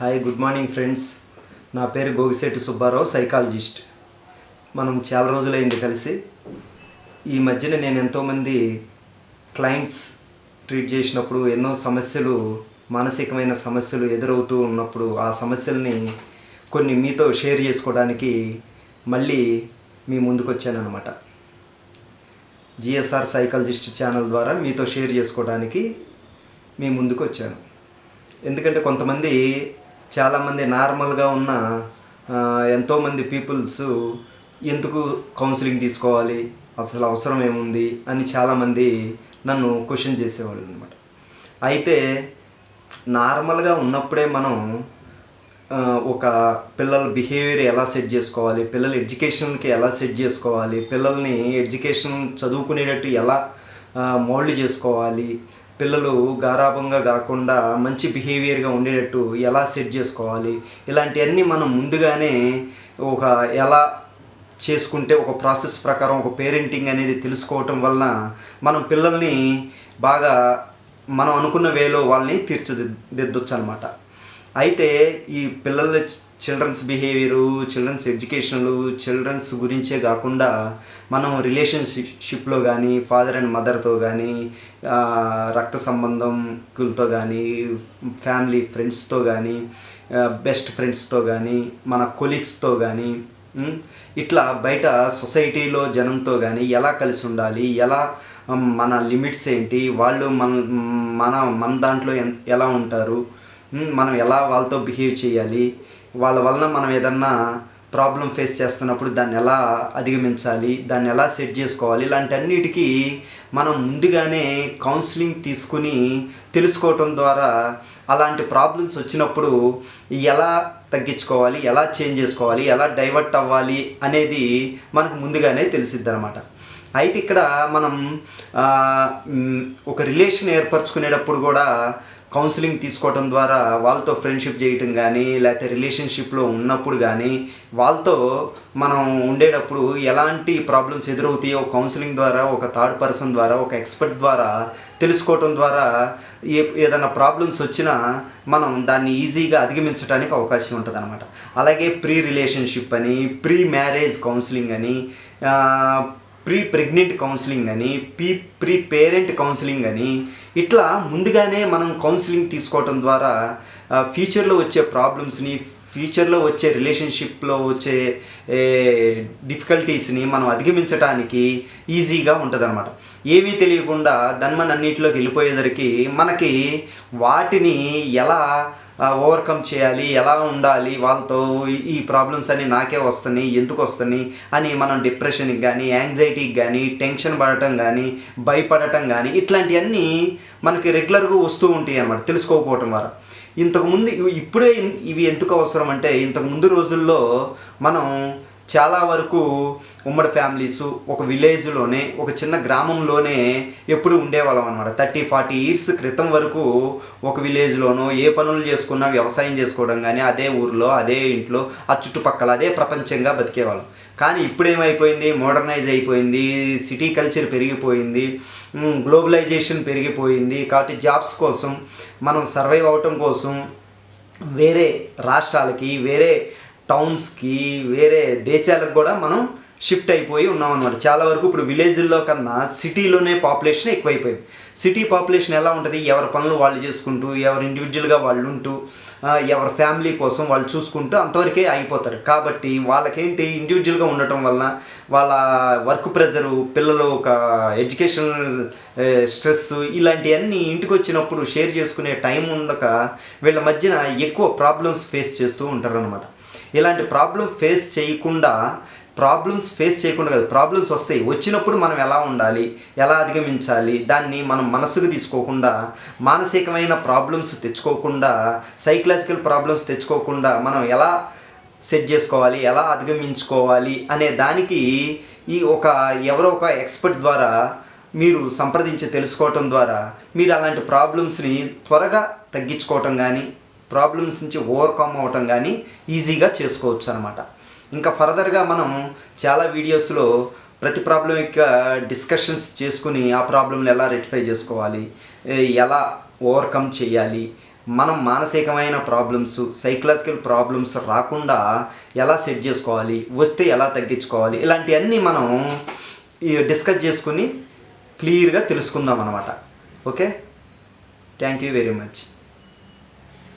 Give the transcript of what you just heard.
Hi good morning friends నా పేరు Gogisetti Subbarao psychologist మనం చాలా రోజులైంది కలిసి. ఈ మధ్యన నేను ఎంతోమంది క్లయింట్స్ ట్రీట్ చేసినప్పుడు ఎన్నో సమస్యలు మానసికమైన సమస్యలు ఎదురవుతూ ఉన్నప్పుడు ఆ సమస్యల్ని కొన్ని మీతో షేర్ చేసుకోవడానికి మళ్ళీ మీ ముందుకు వచ్చానమాట జిఎస్ఆర్ సైకాలజిస్ట్ ఛానల్ ద్వారా మీతో షేర్ చేసుకోవడానికి మీ ముందుకు వచ్చాను ఎందుకంటే కొంతమంది చాలామంది నార్మల్గా ఉన్న ఎంతోమంది పీపుల్స్ ఎందుకు కౌన్సిలింగ్ తీసుకోవాలి అసలు అవసరం ఏముంది అని చాలామంది నన్ను క్వశ్చన్ చేసేవాళ్ళు అనమాట అయితే నార్మల్గా ఉన్నప్పుడే మనం ఒక పిల్లల బిహేవియర్ ఎలా సెట్ చేసుకోవాలి పిల్లల ఎడ్యుకేషన్కి ఎలా సెట్ చేసుకోవాలి పిల్లల్ని ఎడ్యుకేషన్ చదువుకునేటట్టు ఎలా మౌల్డ్ చేసుకోవాలి పిల్లలు గారాభంగా కాకుండా మంచి బిహేవియర్గా ఉండేటట్టు ఎలా సెట్ చేసుకోవాలి? ఇలాంటివన్నీ మనం ముందుగానే ఒక ఎలా చేసుకుంటే ఒక ప్రాసెస్ ప్రకారం ఒక పేరెంటింగ్ అనేది తెలుసుకోవటం వలన మనం పిల్లల్ని బాగా మనం అనుకున్న వేలో వాళ్ళని తీర్చిదిద్దొచ్చు అనమాట అయితే ఈ పిల్లల చిల్డ్రన్స్ బిహేవియరు చిల్డ్రన్స్ ఎడ్యుకేషన్లు చిల్డ్రన్స్ గురించే కాకుండా మనం రిలేషన్షిప్లో కానీ ఫాదర్ అండ్ మదర్తో కానీ రక్త సంబంధంకులతో కానీ ఫ్యామిలీ ఫ్రెండ్స్తో కానీ బెస్ట్ ఫ్రెండ్స్తో కానీ మన కొలీగ్స్తో కానీ ఇట్లా బయట సొసైటీలో జనంతో కానీ ఎలా కలిసి ఉండాలి ఎలా మన లిమిట్స్ ఏంటి వాళ్ళు మన మన మన దాంట్లో ఎలా ఉంటారు మనం ఎలా వాళ్ళతో బిహేవ్ చేయాలి వాళ్ళ వలన మనం ఏదన్నా ప్రాబ్లం ఫేస్ చేస్తున్నప్పుడు దాన్ని ఎలా అధిగమించాలి దాన్ని ఎలా సెట్ చేసుకోవాలి ఇలాంటి అన్నిటికీ మనం ముందుగానే కౌన్సిలింగ్ తీసుకుని తెలుసుకోవటం ద్వారా అలాంటి ప్రాబ్లమ్స్ వచ్చినప్పుడు ఎలా తగ్గించుకోవాలి ఎలా చేంజ్ చేసుకోవాలి ఎలా డైవర్ట్ అవ్వాలి అనేది మనకు ముందుగానే తెలిసిద్ది అనమాట అయితే ఇక్కడ మనం ఒక రిలేషన్ ఏర్పరచుకునేటప్పుడు కూడా కౌన్సిలింగ్ తీసుకోవడం ద్వారా వాళ్ళతో ఫ్రెండ్షిప్ చేయటం కానీ లేకపోతే రిలేషన్షిప్లో ఉన్నప్పుడు కానీ వాళ్ళతో మనం ఉండేటప్పుడు ఎలాంటి ప్రాబ్లమ్స్ ఎదురవుతాయో కౌన్సిలింగ్ ద్వారా ఒక థర్డ్ పర్సన్ ద్వారా ఒక ఎక్స్పర్ట్ ద్వారా తెలుసుకోవటం ద్వారా ఏ ఏదైనా ప్రాబ్లమ్స్ వచ్చినా మనం దాన్ని ఈజీగా అధిగమించడానికి అవకాశం ఉంటుంది అనమాట అలాగే ప్రీ రిలేషన్షిప్ అని ప్రీ మ్యారేజ్ కౌన్సిలింగ్ అని ప్రీ ప్రెగ్నెంట్ కౌన్సిలింగ్ అని పీ ప్రీ పేరెంట్ కౌన్సిలింగ్ అని ఇట్లా ముందుగానే మనం కౌన్సిలింగ్ తీసుకోవటం ద్వారా ఫ్యూచర్లో వచ్చే ప్రాబ్లమ్స్ని ఫ్యూచర్లో వచ్చే రిలేషన్షిప్లో వచ్చే డిఫికల్టీస్ని మనం అధిగమించడానికి ఈజీగా ఉంటుందన్నమాట. ఏమీ తెలియకుండా ధన్మన్ అన్నింటిలోకి వెళ్ళిపోయేసరికి మనకి వాటిని ఎలా ఓవర్కమ్ చేయాలి ఎలా ఉండాలి వాళ్ళతో ఈ- ఈ ప్రాబ్లమ్స్ అన్ని నాకే వస్తున్నాయి ఎందుకు వస్తున్నాయి అని మనం డిప్రెషన్కి కానీ యాంగ్జైటీకి కానీ టెన్షన్ పడటం కానీ భయపడటం కానీ ఇట్లాంటివన్నీ మనకి రెగ్యులర్గా వస్తూ ఉంటాయి అన్నమాట తెలుసుకోకపోవటం ద్వారా. ఇంతకుముందు ఇవి- ఇప్పుడే ఇవి ఎందుకు అవసరం అంటే ఇంతకు ముందు రోజుల్లో మనం చాలా వరకు ఉమ్మడి ఫ్యామిలీస్ ఒక విలేజ్లోనే ఒక చిన్న గ్రామంలోనే ఎప్పుడు ఉండేవాళ్ళం అనమాట థర్టీ ఫార్టీ ఇయర్స్ క్రితం వరకు ఒక విలేజ్లోనో ఏ పనులు చేసుకున్నా వ్యవసాయం చేసుకోవడం కానీ అదే ఊర్లో అదే ఇంట్లో ఆ చుట్టుపక్కల అదే ప్రపంచంగా బతికేవాళ్ళం. కానీ ఇప్పుడేమైపోయింది? మోడర్నైజ్ అయిపోయింది సిటీ కల్చర్ పెరిగిపోయింది గ్లోబలైజేషన్ పెరిగిపోయింది. కాబట్టి జాబ్స్ కోసం మనం సర్వైవ్ అవటం కోసం వేరే రాష్ట్రాలకి వేరే టౌన్స్కి వేరే దేశాలకు కూడా మనం షిఫ్ట్ అయిపోయి ఉన్నాం అనమాట చాలా వరకు ఇప్పుడు విలేజ్ల్లో కన్నా సిటీలోనే పాపులేషన్ ఎక్కువైపోయింది. సిటీ పాపులేషన్ ఎలా ఉంటుంది? ఎవరి పనులు వాళ్ళు చేసుకుంటూ ఎవరు ఇండివిజువల్గా వాళ్ళు ఉంటూ ఎవరి ఫ్యామిలీ కోసం వాళ్ళు చూసుకుంటూ అంతవరకే అయిపోతారు కాబట్టి వాళ్ళకేంటి? ఇండివిజువల్గా ఉండటం వలన వాళ్ళ వర్క్ ప్రెజరు పిల్లలు ఒక ఎడ్యుకేషన్ స్ట్రెస్ ఇలాంటివన్నీ ఇంటికి వచ్చినప్పుడు షేర్ చేసుకునే టైం ఉండక వీళ్ళ మధ్యన ఎక్కువ ప్రాబ్లమ్స్ ఫేస్ చేస్తూ ఉంటారనమాట ఇలాంటి ప్రాబ్లం ఫేస్ చేయకుండా ప్రాబ్లమ్స్ ఫేస్ చేయకుండా కాదు ప్రాబ్లమ్స్ వస్తాయి. వచ్చినప్పుడు మనం ఎలా ఉండాలి? ఎలా అధిగమించాలి? దాన్ని మనం మనసుకు తీసుకోకుండా మానసికమైన ప్రాబ్లమ్స్ తెచ్చుకోకుండా సైకలాజికల్ ప్రాబ్లమ్స్ తెచ్చుకోకుండా మనం ఎలా సెట్ చేసుకోవాలి? ఎలా అధిగమించుకోవాలి? అనే దానికి ఈ ఒక ఎవరో ఒక ఎక్స్పర్ట్ ద్వారా మీరు సంప్రదించి తెలుసుకోవటం ద్వారా మీరు అలాంటి ప్రాబ్లమ్స్ని త్వరగా తగ్గించుకోవటం కానీ ప్రాబ్లమ్స్ నుంచి ఓవర్కమ్ అవ్వటం కానీ ఈజీగా చేసుకోవచ్చు అనమాట ఇంకా ఫర్దర్గా మనం చాలా వీడియోస్లో ప్రతి ప్రాబ్లం యొక్క డిస్కషన్స్ చేసుకుని ఆ ప్రాబ్లమ్ని ఎలా రెక్టిఫై చేసుకోవాలి ఎలా ఓవర్కమ్ చేయాలి మనం మానసికమైన ప్రాబ్లమ్స్ సైకలాజికల్ ప్రాబ్లమ్స్ రాకుండా ఎలా సెట్ చేసుకోవాలి వస్తే ఎలా తగ్గించుకోవాలి ఇలాంటివన్నీ మనం ఈ డిస్కస్ చేసుకుని క్లియర్గా తెలుసుకుందాం అనమాట okay? Thank you very much.